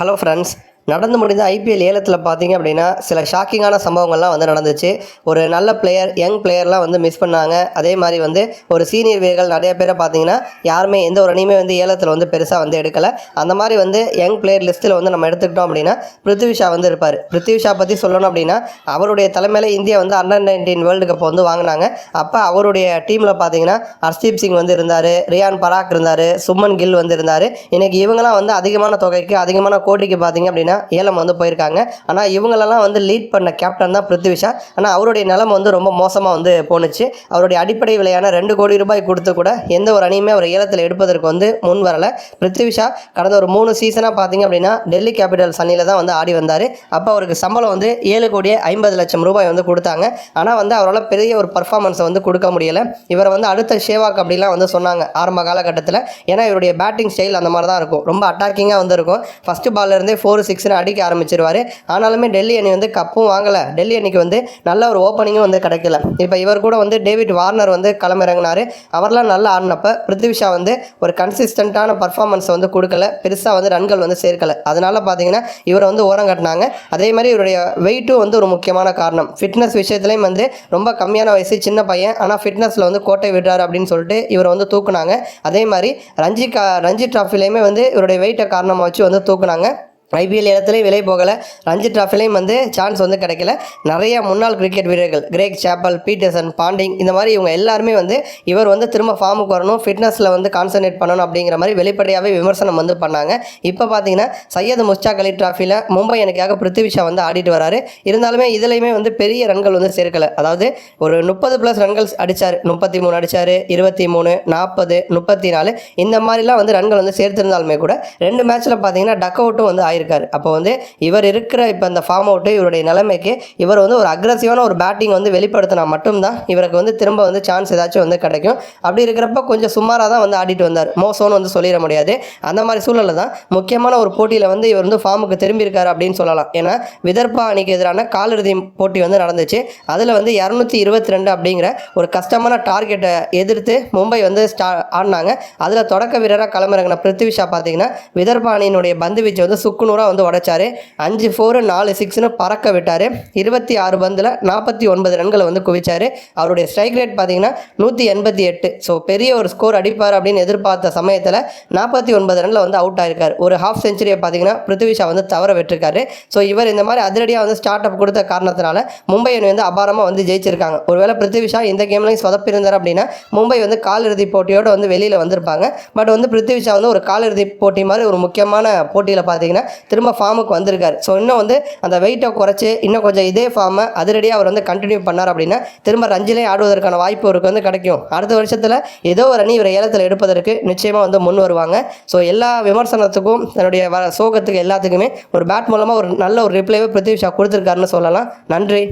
Hello friends நடந்து முடிந்த IPL ஏலத்தில் பார்த்தீங்க அப்படின்னா சில ஷாக்கிங்கான சம்பவங்கள்லாம் வந்து நடந்துச்சு. ஒரு நல்ல பிளேயர் யங் பிளேயர்லாம் வந்து மிஸ் பண்ணாங்க. அதே மாதிரி வந்து ஒரு சீனியர் வீரர்கள் நிறைய பேரை பார்த்தீங்கன்னா யாருமே எந்த ஒரு அணியுமே வந்து ஏலத்தில் வந்து பெருசாக வந்து எடுக்கலை. அந்த மாதிரி வந்து யங் பிளேயர் லிஸ்ட்டில் வந்து நம்ம எடுத்துக்கிட்டோம் அப்படின்னா பிருத்திவிஷா வந்து இருப்பார். பிருத்திவிஷா பற்றி சொல்லணும் அப்படின்னா அவருடைய தலைமையில் இந்தியா வந்து அண்டர் நைன்டீன் வேர்ல்டு கப் வந்து வாங்கினாங்க. அப்போ அவருடைய டீமில் பார்த்தீங்கன்னா ஹர்ஷ்தீப் சிங் வந்து இருந்தார் ரியான் பராக் இருந்தார் சுமன் கில் வந்து இருந்தார். இன்றைக்கி இவங்கெல்லாம் வந்து அதிகமான தொகைக்கு அதிகமான கோடிக்கு பார்த்தீங்க அப்படின்னா ஏலம் வந்து போயிருக்காங்க. ஆனால் இவங்களெல்லாம் வந்து லீட் பண்ண கேப்டன் தான் பிருத்திவிஷா ஆனால் அவருடைய நிலம வந்து ரொம்ப மோசமாக வந்து போணுச்சு. அவருடைய அடிப்படை விலையான ரெண்டு கோடி ரூபாய் கொடுத்து கூட எந்த ஒரு அணியுமே அவர் ஏலத்தில் எடுப்பதற்கு வந்து முன் வரலை. பிருத்திவிஷா கடந்த ஒரு மூணு சீசனாக பார்த்தீங்க அப்படின்னா டெல்லி கேபிட்டல்ஸ் அணியில் தான் வந்து ஆடி வந்தார். அப்போ அவருக்கு சம்பளம் வந்து ஏழு கோடியே ஐம்பது லட்சம் ரூபாய் வந்து கொடுத்தாங்க. ஆனால் வந்து அவரால் பெரிய ஒரு பர்ஃபார்மன்ஸை வந்து கொடுக்க முடியலை. இவரை வந்து அடுத்த ஷேவாக் அப்படிலாம் வந்து சொன்னாங்க ஆரம்ப காலகட்டத்தில். ஏன்னா இவருடைய பேட்டிங் ஸ்டைல் அந்த மாதிரி தான் இருக்கும். ரொம்ப அட்டாக்கிங்காக வந்து இருக்கும். ஃபஸ்ட்டு பால்லேருந்தே ஃபோர் சிக்ஸ் சிக்ஸ்னு அடிக்க ஆரம்பிச்சிருவார். ஆனாலுமே டெல்லி அணி வந்து கப்பும் வாங்கலை. டெல்லி அணிக்கு வந்து நல்ல ஒரு ஓப்பனிங்கும் வந்து கிடைக்கல. இப்போ இவர் கூட வந்து டேவிட் வார்னர் வந்து களமிறங்கினார். அவர்லாம் நல்லா ஆடினப்ப பிருத்திவிஷா வந்து ஒரு கன்சிஸ்டண்ட்டான பர்ஃபார்மன்ஸை வந்து கொடுக்கல. பெருசாக வந்து ரன்கள் வந்து சேர்க்கலை. அதனால் பார்த்தீங்கன்னா இவரை வந்து ஓரம் கட்டினாங்க. அதே மாதிரி இவருடைய வெயிட்டும் வந்து ஒரு முக்கியமான காரணம். ஃபிட்னஸ் விஷயத்துலையும் வந்து ரொம்ப கம்மியான வயசு சின்ன பையன். ஆனால் ஃபிட்னஸில் வந்து கோட்டை விடுறாரு அப்படின்னு சொல்லிட்டு இவரை வந்து தூக்குனாங்க. அதே மாதிரி ரஞ்சி கா ரஞ்சி ட்ராஃபிலையுமே வந்து இவருடைய வெயிட்டை காரணமாக வச்சு வந்து தூக்குனாங்க. ஐபிஎல் இடத்துலையும் விலை போகலை. ரஞ்சி ட்ராஃபிலையும் வந்து சான்ஸ் வந்து கிடைக்கல. நிறைய முன்னாள் கிரிக்கெட் வீரர்கள் கிரேக் சாப்பல் பீட்டர்சன் பாண்டிங் இந்த மாதிரி இவங்க எல்லாருமே வந்து இவர் வந்து திரும்ப ஃபார்முக்கு வரணும் ஃபிட்னஸில் வந்து கான்சன்ட்ரேட் பண்ணணும் அப்படிங்கிற மாதிரி வெளிப்படையாகவே விமர்சனம் வந்து பண்ணாங்க. இப்போ பார்த்தீங்கன்னா சையது முஸ்டாக் அலி ட்ராஃபியில் மும்பை அணிக்காக பிருத்திவிஷா வந்து ஆடிட்டு வராரு. இருந்தாலுமே இதுலையுமே வந்து பெரிய ரன்கள் வந்து சேர்க்கலை. அதாவது ஒரு முப்பது ப்ளஸ் ரன்கள் அடித்தார் முப்பத்தி மூணு அடித்தார் இருபத்தி மூணு நாற்பது முப்பத்தி நாலு இந்த மாதிரிலாம் வந்து ரன்கள் வந்து சேர்த்திருந்தாலுமே கூட ரெண்டு மேட்ச்சில் பார்த்தீங்கன்னா டக் அவுட்டும் வந்து ஆயிருக்காரு அப்போ வந்து இவர் இருக்கிற இப்போ இந்த ஃபார்ம் அவுட்டு இவருடைய நிலைமைக்கு இவர் வந்து ஒரு அக்ரஸிவான ஒரு பேட்டிங் வந்து வெளிப்படுத்தினா மட்டும்தான் இவருக்கு வந்து திரும்ப வந்து சான்ஸ் ஏதாச்சும் வந்து கிடைக்கும். அப்படி இருக்கிறப்ப கொஞ்சம் சுமாராக தான் வந்து ஆடிட்டு வந்தார். மோசோன்னு வந்து சொல்லிட முடியாது. அந்த மாதிரி சூழலில் தான் முக்கியமான ஒரு போட்டியில் வந்து இவர் வந்து ஃபார்முக்கு திரும்பியிருக்காரு அப்படின்னு சொல்லலாம். ஏன்னா விதர்பா அணிக்கு எதிரான காலிறுதி போட்டி வந்து நடந்துச்சு. அதில் வந்து இரநூத்தி இருபத்தி ரெண்டு அப்படிங்கிற ஒரு கஷ்டமான டார்கெட்டை எதிர்த்து மும்பை வந்து ஸ்டா ஆடினாங்க. அதில் தொடக்க வீரராக களமிறங்கின பிருத்திவிஷா பார்த்தீங்கன்னா விதர்பா அணியினுடைய பந்து வீச்சை வந்து சுக்குநூறாக வந்து உடைச்சாரு. அஞ்சு ஃபோரு நாலு சிக்ஸ்னு பறக்க விட்டார். இருபத்தி ஆறு பந்தில் நாற்பத்தி ஒன்பது ரன்களை வந்து குவிச்சார். அவருடைய ஸ்ட்ரைக் ரேட் பார்த்தீங்கன்னா நூற்றி எண்பத்தி எட்டு. ஸோ பெரிய ஒரு ஸ்கோர் அடிப்பார் அப்படின்னு எதிர்பார்த்த சமயத்தில் நாற்பத்தி ஒன்பது ரனில் வந்து அவுட் ஆயிருக்கார். ஒரு ஹாஃப் செஞ்சுரியை பார்த்தீங்கன்னா பிருத்திவிஷா வந்து தவற விட்டுருக்காரு. ஸோ இவர் இந்த மாதிரி அதிரடியாக வந்து ஸ்டார்ட் அப் கொடுத்த காரணத்தினால மும்பை அணி வந்து அபாரமாக வந்து ஜெயிச்சிருக்காங்க. ஒருவேளை பிருத்திவிஷா இந்த கேம்லையும் சொதப்பிருந்தார் அப்படின்னா மும்பை வந்து காலிறுதி போட்டியோடு வந்து வெளியில் வந்திருப்பாங்க. பட் வந்து பிருத்திவிஷா வந்து ஒரு காலிறுதி போட்டி மாதிரி ஒரு முக்கியமான போட்டியில் பார்த்தீங்கன்னா திரும்ப ஃபார்முக்கு வந்திருக்காரு. ஸோ இன்னும் வந்து அந்த வெயிட்டை குறைச்சி இன்னும் கொஞ்சம் இதே ஃபார்மை அதிரடியாக அவர் வந்து கண்டினியூ பண்ணார் அப்படின்னா திரும்ப ரஞ்சிலையும் ஆடுவதற்கான வாய்ப்பு அவருக்கு வந்து கிடைக்கும். அடுத்த வருஷத்தில் ஏதோ ஒரு அணி இவரை ஏலத்தில் எடுப்பதற்கு நிச்சயமாக வந்து முன் வருவாங்க. ஸோ எல்லா விமர்சனத்துக்கும் தன்னுடைய வ சோகத்துக்கு எல்லாத்துக்குமே ஒரு பேட் மூலமாக ஒரு நல்ல ஒரு ரிப்ளைவை பிருத்திவிஷா கொடுத்துருக்காருன்னு சொல்லலாம். நன்றி.